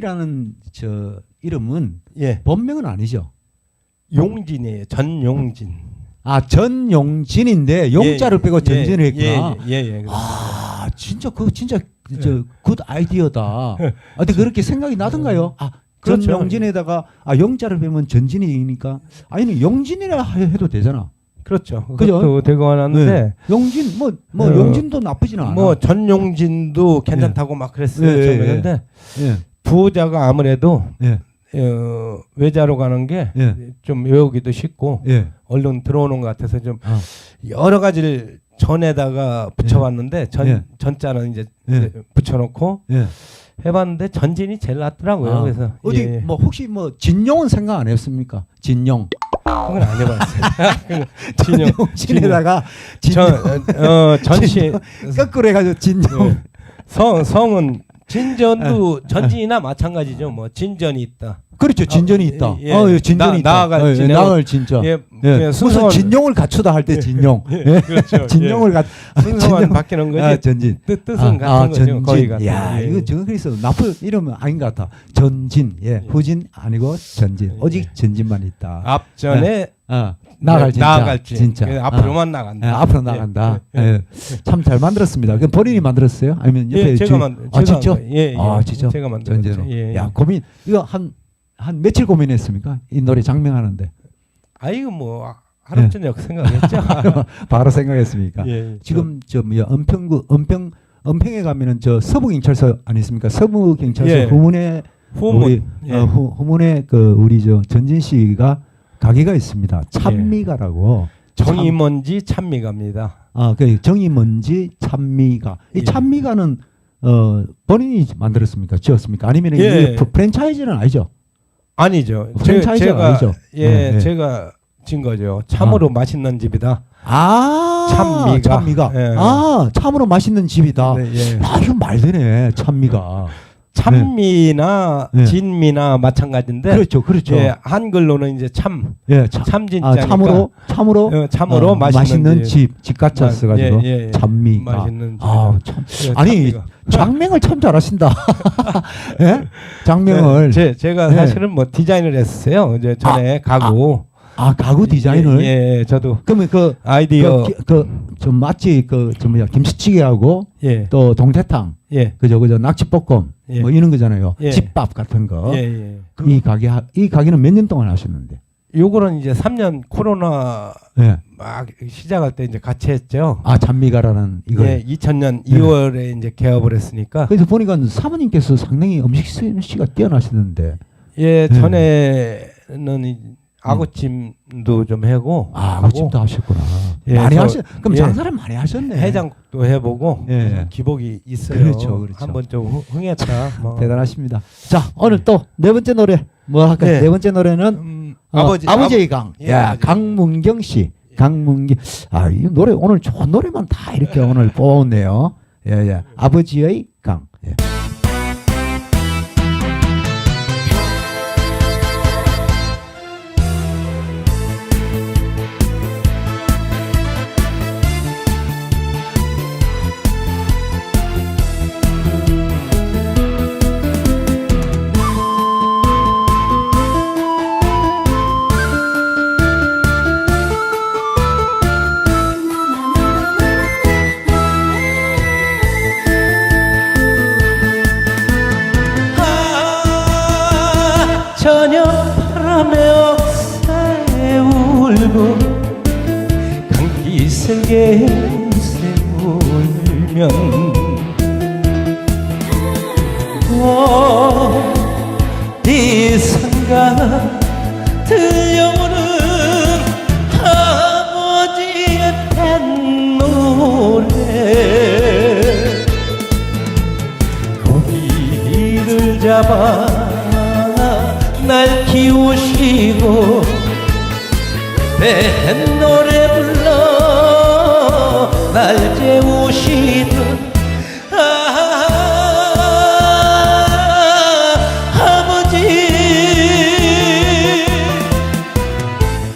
전진이라는 저 이름은 예. 본명은 아니죠. 용진이에요. 전용진. 아 전용진인데 용자를 예, 빼고 전진을 예, 했구나. 예, 예. 예. 아 진짜 그거 진짜 저굿 아이디어다. 아, 근데 그렇게 생각이 나던가요? 아 그렇죠. 전용진에다가 아 용자를 빼면 전진이니까 아니면 용진이라 해도 되잖아. 그렇죠. 그것도 되고 하는데 네. 용진 뭐뭐 어, 용진도 나쁘지는 않아. 뭐 전용진도 괜찮다고 막 그랬어요. 예, 예. 예. 예. 부호자가 아무래도 예. 어, 외자로 가는 게좀 예. 외우기도 쉽고 예. 얼른 들어오는 것 같아서 좀 아. 여러 가지를 전에다가 붙여봤는데 전 예. 전자는 이제 예. 붙여놓고 예. 해봤는데 전진이 제일 낫더라고요. 아, 그래서 어디 예, 예. 뭐 혹시 뭐 진용은 생각 안 했습니까? 진용. 그건 안 해봤어요. 진영 진에다가 전 진용 어, 전시 거꾸로 해가지고 진용. 예. 성 성은 진전도 전진이나 마찬가지죠. 뭐 진전이 있다. 그렇죠. 진전이 어, 있다. 예. 어, 예, 진전이 나- 있다. 나아갈 어, 예, 진영. 나아갈 진짜. 예, 예. 그냥 무슨 순서는 진용을 갖추다 할 때 진용. 예. 그렇죠. 진용을 갖. 순서만 진용. 바뀌는 거지. 아, 전진. 뜻 뜻은 아, 같은 아, 거죠. 전진. 거의 같은. 야, 예. 이거 저 그래서 나쁜 이름은 아닌 것 같아. 전진. 예. 후진 아니고 전진. 예. 오직 전진만 있다. 앞전에 아, 나아갈 진짜. 나아갈지. 진짜. 그래서 아. 앞으로만 나간다. 예, 앞으로 나간다. 예. 예. 참잘 만들었습니다. 그 본인이 만들었어요? 아니면 옆에 예, 제가 주인- 만 아, 제가 직접? 한 거예요. 예, 예. 아, 진짜? 제가 만들었죠. 전제로. 예. 야, 고민. 이거 한, 한 며칠 고민했습니까? 이 노래 장명하는데. 아이고 뭐 하루 저녁 생각했죠. 바로 생각했습니까? 예. 지금 저 뭐야 은평구 은평 은평에 가면은 저 서부 경찰서 아니습니까? 서부 경찰서 예. 후문에 후문. 우리 예. 어, 후, 후문에 그 우리 저 전진 씨가 가게가 있습니다. 찬미가라고. 정이먼지 찬미갑니다. 아, 그 정이먼지 찬미가. 이 예. 찬미가는 어 본인이 만들었습니까? 지었습니까? 아니면 예. 이게 프- 프랜차이즈는 아니죠? 아니죠. 제- 프랜차이즈가 제가 아니죠? 예, 네, 네. 제가 진 거죠. 참으로 맛있는 집이다. 아, 찬미가. 찬미가. 예. 아, 참으로 맛있는 집이다. 네, 예. 아, 이거 말 되네. 찬미가. 참미나 네. 진미나 마찬가지인데 그렇죠, 그렇죠. 예, 한글로는 이제 참 예, 참, 참진짜니까 아, 참으로 참으로 어, 참으로 어, 맛있는, 집, 집같이 마- 써가지고 예, 예. 찬미가. 맛있는 아, 참. 예, 아니. 장명을 참 잘하신다. 예? 장명을 네, 제, 제가 네. 사실은 뭐 디자인을 했어요. 이제 전에 가구 아 가구 디자인을. 예, 예, 저도 그러면 그 아이디어 그좀 마치 그저 뭐야 김치찌개하고 예, 또 동태탕 예, 그저 그저 낙지볶음 예. 뭐 이런 거잖아요. 예. 집밥 같은 거. 예, 예. 이 가게 하- 이 가게는 몇 년 동안 하셨는데? 요거는 이제 3년 코로나 예. 막 시작할 때 이제 같이 했죠. 아 찬미가라는 이거. 예, 2000년 네. 2월에 이제 개업을 했으니까 그래서 보니까 사모님께서 상당히 음식 솜씨가 뛰어나시는데. 예, 네. 전에는 이 아구찜도 좀 하고 아, 아침도 하셨구나. 예, 많이 저- 하셨. 그럼 예. 장사를 많이 하셨네. 해장국도 해보고 예. 기복이 있어요. 그렇죠, 그렇죠. 한번 좀 흥- 흥했다. 뭐. 대단하십니다. 자, 오늘 또 네 번째 노래 뭐 할까요? 네. 네 번째 노래는 음, 어, 아버지 아버지의 강. 예, 야, 아버지. 강문경 씨. 강문경. 아, 이 노래 오늘 좋은 노래만 다 이렇게 오늘 뽑았네요. 예, 예. 아버지의 강. 예. 바람에 억새 울고 감기 슬게 울면 어디선가 들려오는 아버지의 뱃노래. 고기를 잡아 날 키우시고 뱃노래 불러 날 재우시던 아, 아버지.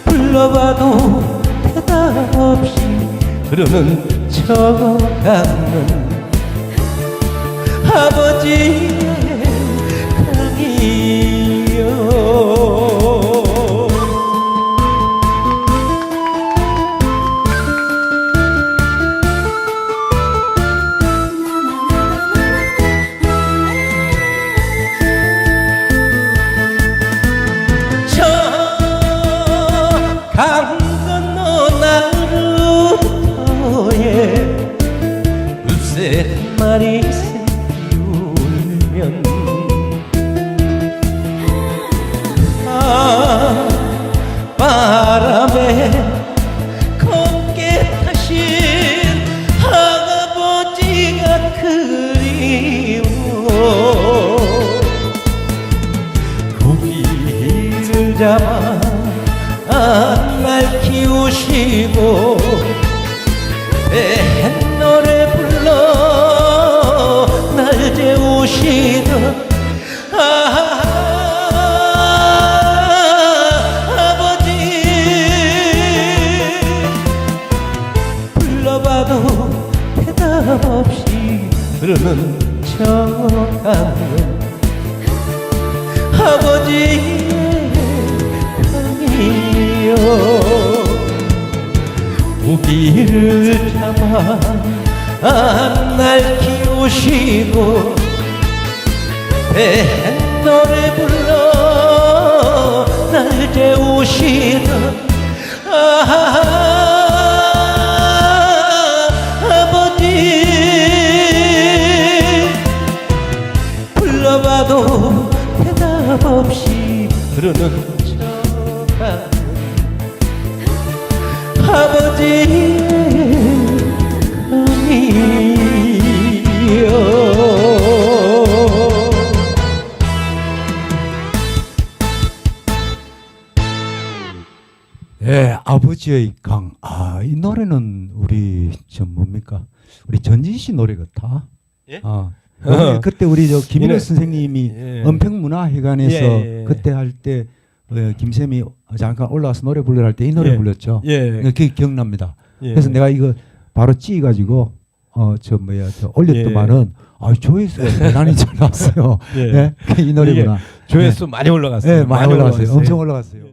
불러봐도 대답 없이 그러는 저 강은 아버지 물새 한 마리 울면 아 바람에 곱게 타신 할아버지가 그리워. 고기를 잡아 날 키우시고 재우시던 아, 아버지. 불러봐도 대답 없이 그러는 척하는 아버지의 강이여 무기를 잡아 날 키우시고 내 노래 불러 날 재우시던 아버지. 불러봐도 대답 없이 그러는 척하는 아버지 아버지의 강. 아, 이 노래는 우리 저 뭡니까? 우리 전진 씨 노래 같아. 예? 아. 어, 그때 우리 저 이래- 선생님이 예. 은평문화회관에서 예, 예. 그때 할때 어, 김쌤이 잠깐 올라와서 노래 부르려 할때 이 노래 예. 불렀죠. 예. 그게 기억납니다. 예. 그래서 내가 이거 바로 찌 가지고 어 저 뭐야 저 올렸더만은 아 조회수가 대단히 잘 나왔어요. 예. 예, 이 노래구나. 조회수 많이 올라갔어요. 예, 많이 올라갔어요. 엄청 올라갔어요.